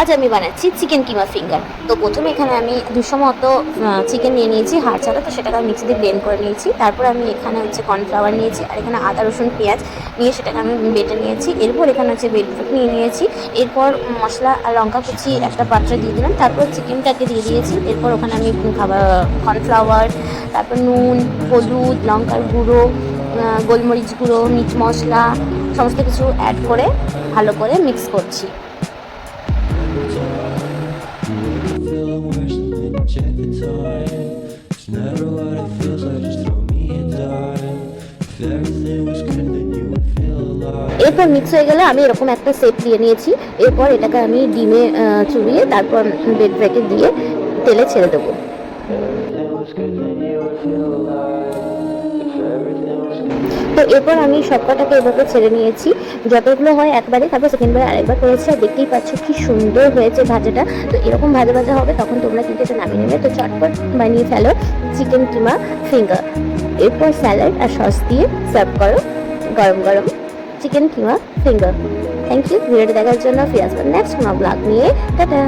আজ আমি বানাচ্ছি চিকেন কিমা ফিঙ্গার। তো প্রথমে এখানে আমি দুশো মতো চিকেন নিয়ে নিয়েছি, হাড় ছাড়া, তো সেটাকে আমি মিক্সিতে ব্লেন্ড করে নিয়েছি। তারপর আমি এখানে হচ্ছে কর্নফ্লাওয়ার নিয়েছি, আর এখানে আদা, রসুন, পেঁয়াজ নিয়ে সেটাকে আমি বেটে নিয়েছি। এরপর এখানে হচ্ছে বেডফুট নিয়ে নিয়েছি। এরপর মশলা আর লঙ্কা কুচি একটা পাত্রে দিয়ে দিলাম। তারপর চিকেনটাকে দিয়ে দিয়েছি। এরপর ওখানে আমি খাবার কর্নফ্লাওয়ার তারপর নুন, হলুদ, লঙ্কার গুঁড়ো গোলমরিচ গুঁড়ো, মিট মশলা, সমস্ত কিছু অ্যাড করে ভালো করে মিক্স করছি। এরপর মিক্স হয়ে গেলে আমি এরকম একটা সেপ দিয়ে নিয়েছি। এরপর এটাকে আমি ডিমে চুবিয়ে তারপর বেড ব্র্যাকেট দিয়ে তেলে ছেড়ে দেবো। তো এরপর আমি সবকটাকে এভাবে ছেড়ে নিয়েছি। যতগুলো হয় একবারে, তারপর সেকেন্ডবারে আরেকবার করেছি আর দেখতেই পাচ্ছ কি সুন্দর হয়েছে ভাজাটা। তো এরকম ভাজা ভাজা হবে তখন তোমরা কিন্তু এটা নামিয়ে নেবে। তো চটপট বানিয়ে ফেলো চিকেন কিমা ফিঙ্গার এরপর স্যালাড আর সস দিয়ে সার্ভ করো গরম গরম chicken keema finger thank you ভিডিওটা দেখার জন্য ফিরে আসব নেক্সট ব্লগ নিয়ে। টাটা।